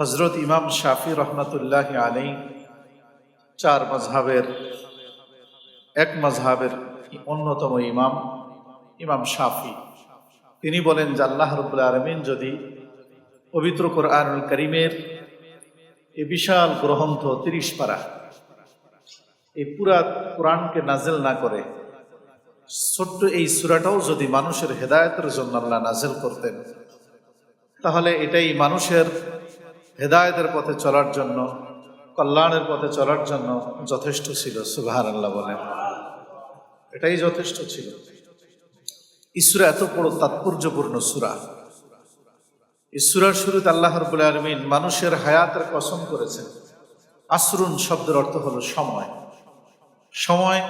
হজরত ইমাম শাফি রহমতুল্লাহ আলী চার মজহাবের এক মজহাবের অন্যতম ইমাম ইমাম শাফি। তিনি বলেন যে আল্লাহ রবুল্লা আলমিন যদি পবিত্র কোরআনুল করিমের এ বিশাল গ্রন্থ তিরিশ পারা এই পুরা কোরআনকে নাজেল না করে, ছোট্ট এই সুরাটাও যদি মানুষের হেদায়তের জন্য আল্লাহ নাজেল করতেন, তাহলে এটাই মানুষের হেদায়তের পথে চলার জন্য, কল্যাণের পথে চলার জন্য যথেষ্ট ছিল সুবাহান আল্লাহ বলেন। এটাই যথেষ্ট ছিল। ইসুরা এত বড় তাৎপর্যপূর্ণ সুরা। ইসুরার শুরুতে আল্লাহ রবুল্লা আলমিন মানুষের হায়াতের কসম করেছেন। আশ্রুন শব্দের অর্থ হলো সময়। সময়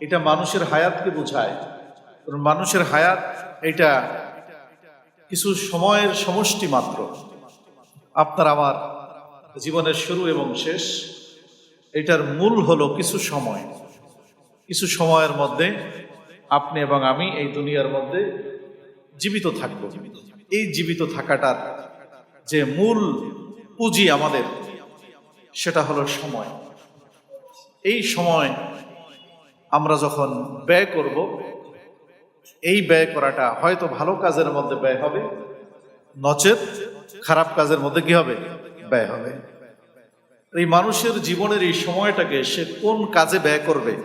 এটা মানুষের হায়াতকে বোঝায়। মানুষের হায়াত এটা কিছু সময়ের সমষ্টি মাত্র। আপনার আমার জীবনের শুরু এবং শেষ। এটার মূল হলো কিছু সময়। কিছু সময়ের মধ্যে আপনি এবং আমি এই দুনিয়ার মধ্যে জীবিত থাকব। এই জীবিত থাকাটার যে মূল পুঁজি আমাদের, সেটা হলো সময়। এই সময় আমরা যখন ব্যয় করব, এই ব্যয় করাটা হয়তো ভালো কাজের মধ্যে ব্যয় হবে, নচেত খারাপ কাজের মধ্যে কি হবে? ব্যয় হবে। এই মানুষের জীবনের এই সময়টাকে সে কোন কাজে ব্যয় করবে?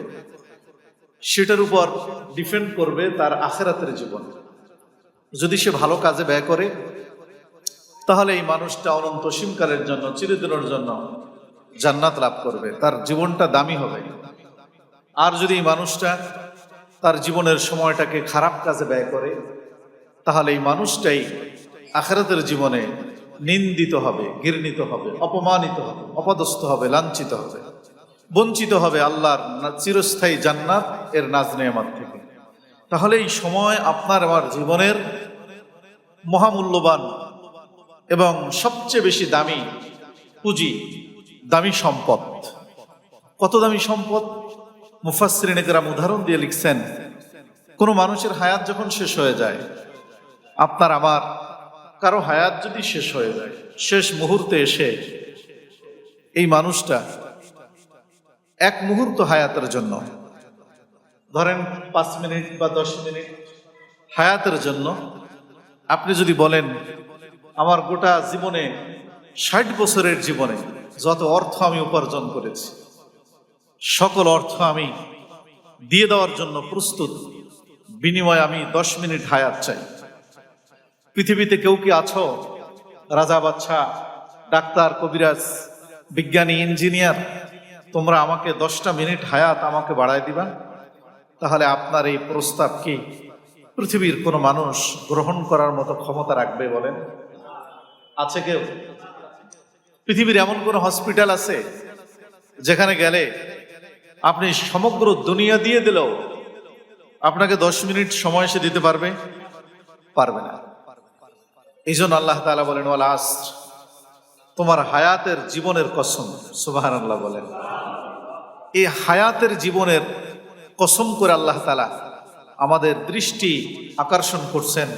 সেটার উপর ডিপেন্ড করবে তার আখেরাতের জীবন। যদি সে ভালো কাজে ব্যয় করে, তাহলে এই মানুষটা অনন্ত সীমকালের জন্য, চিরদিনের জন্য জান্নাত লাভ করবে। তার জীবনটা দামি হবে। আর যদি এই মানুষটা তার জীবনের সময়টাকে খারাপ কাজে ব্যয় করে, তাহলে এই মানুষটাই আখেরাতের জীবনে নিন্দিত হবে, ঘৃণিত হবে, অপমানিত হবে, অপদস্থ হবে, লাঞ্ছিত হবে, বঞ্চিত হবে আল্লাহর চিরস্থায়ী জান্নাত এর নাজ নেয়ামাত থেকে। তাহলে এই সময় আপনার আমার জীবনের মহামূল্যবান এবং সবচেয়ে বেশি দামি পুঁজি, দামি সম্পদ। কত দামি সম্পদ? মুফাসরিনে যারা উদাহরণ দিয়ে লিখছেন, কোনো মানুষের হায়াত যখন শেষ হয়ে যায়, আপনার আমার কারও হায়াত যদি শেষ হয়ে যায়, শেষ মুহূর্তে এসে এই মানুষটা এক মুহূর্ত হায়াতের জন্য, ধরেন পাঁচ মিনিট বা দশ মিনিট হায়াতের জন্য, আপনি যদি বলেন, আমার গোটা জীবনে ষাট বছরের জীবনে যত অর্থ আমি উপার্জন করেছি, সকল অর্থ আমি দিয়ে দেওয়ার জন্য প্রস্তুত, বিনিময়ে আমি দশ মিনিট হায়াত চাই। পৃথিবীতে কেউ কি আছো? রাজা বাচ্চা ডাক্তার, কবিরাজ, বিজ্ঞানী, ইঞ্জিনিয়ার, তোমরা আমাকে দশটা মিনিট হায়াত আমাকে বাড়ায় দিবা? তাহলে আপনার এই প্রস্তাব কি? পৃথিবীর কোনো মানুষ গ্রহণ করার মতো ক্ষমতা রাখবে বলেন? আছে কেউ? পৃথিবীর এমন কোনো হসপিটাল আছে যেখানে গেলে আপনি সমগ্র দুনিয়া দিয়ে দিলেও আপনাকে দশ মিনিট সময় সে দিতে পারবে? পারবে না। এই জন্য আল্লাহ তালা বলেন, ওয়াল আসর। তোমার হায়াতের জীবনের কসম সুবাহান আল্লাহ বলেন। এই হায়াতের জীবনের কসম করে আল্লাহ তালা আমাদের দৃষ্টি আকর্ষণ করছেন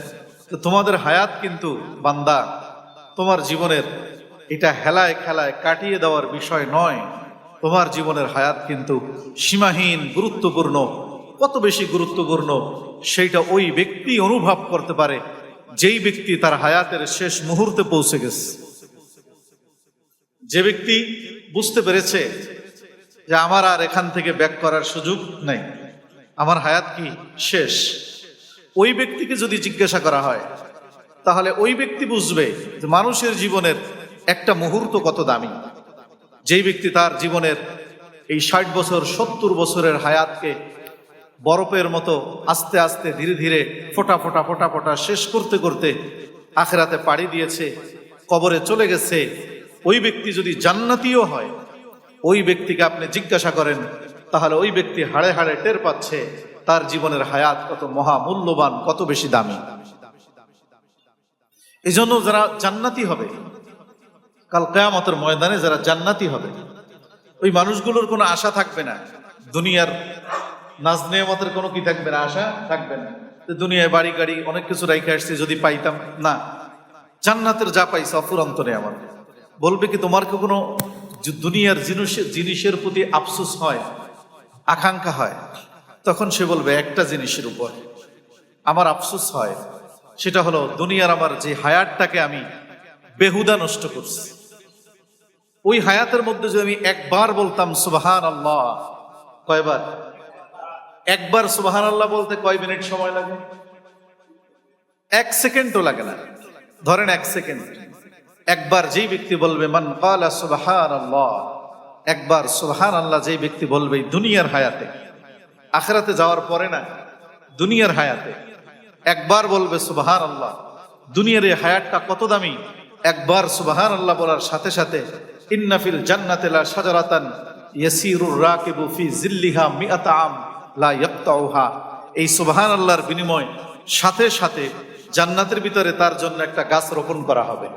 তো তোমাদের হায়াত কিন্তু বান্দা, তোমার জীবনের এটা হেলায় খেলায় কাটিয়ে দেওয়ার বিষয় নয়। তোমার জীবনের হায়াত কিন্তু সীমাহীন, গুরুত্বপূর্ণ, কত বেশি গুরুত্বপূর্ণ, সেইটা ওই ব্যক্তি অনুভব করতে পারে যেই ব্যক্তি তার হায়াতের শেষ মুহূর্তে পৌঁছে গেছে, যে ব্যক্তি বুঝতে পেরেছে যে আমার আর এখান থেকে ব্যাক করার সুযোগ নেই, আমার হায়াত কি শেষ? ওই ব্যক্তিকে যদি জিজ্ঞাসা করা হয়, তাহলে ওই ব্যক্তি বুঝবে যে মানুষের জীবনের একটা মুহূর্ত কত দামি। যেই ব্যক্তি তার জীবনের এই ষাট বছর, সত্তর বছরের হায়াতকে বরফের মতো আস্তে আস্তে ধীরে ধীরে ফোটা ফোটা ফোটা ফোটা শেষ করতে করতে আখেরাতে পাড়ি দিয়েছে, কবরে চলে গেছে। ওই ব্যক্তি যদি জান্নাতিও হয়, ওই ব্যক্তিকে আপনি জিজ্ঞাসা করেন, তাহলে ওই ব্যক্তি হাড়ে হাড়ে টের পাচ্ছে, তার জীবনের হায়াত কত মহা মূল্যবান কত বেশি দামি। এই জন্য যারা জান্নাতি হবে, কাল কেয়ামতের ময়দানে যারা জান্নাতি হবে, ওই মানুষগুলোর কোনো আশা থাকবে না। দুনিয়ার নাজ নেয়ামতের কোনো কি থাকবে না? আশা থাকবে না। দুনিয়ায় বাড়ি গাড়ি অনেক কিছু রাইখে আসছে যদি পাইতাম। না। জান্নাতের যা পাইছে অফুরন্ত আমার। বলবে কি তোমার কি কোনো দুনিয়ার জিনিসের জিনিসের প্রতি আফসোস হয়? আকাঙ্ক্ষা হয়? তখন সে বলবে, একটা জিনিসের উপর আমার আফসোস হয়। সেটা হলো দুনিয়ার আমার যে হায়াতটাকে আমি বেহুদা নষ্ট করছি। ওই হায়াতের মধ্যে যদি আমি একবার বলতাম সুবাহান আল্লাহ কয়বার? একবার সুবাহান আল্লাহ বলতে কয় মিনিট সময় লাগে? এক সেকেন্ডও লাগে না। ধরেন এক সেকেন্ড। একবার যেই ব্যক্তি বলবে, মান কালা সুবাহান আল্লাহ একবার সুবাহান আল্লাহ যেই ব্যক্তি বলবে, দুনিয়ার হায়াতে। আখরাতে যাওয়ার পরে না, দুনিয়ার হায়াতে। একবার বলবে সুবাহান আল্লাহ দুনিয়ার এই হায়াতটা কত দামি? একবার সুবাহান আল্লাহ বলার সাথে সাথে ইন্নাফিল জান্নাতেলা সাজারাতান ইয়াসিরুর রাকিবু ফি জিল্লিহা মিআতা আম লা ইয়াক্তাউহা এই সুবহান আল্লাহর বিনিময় সাথে সাথে জান্নাতের ভিতরে তার জন্য একটা গাছ রোপণ করা হবে।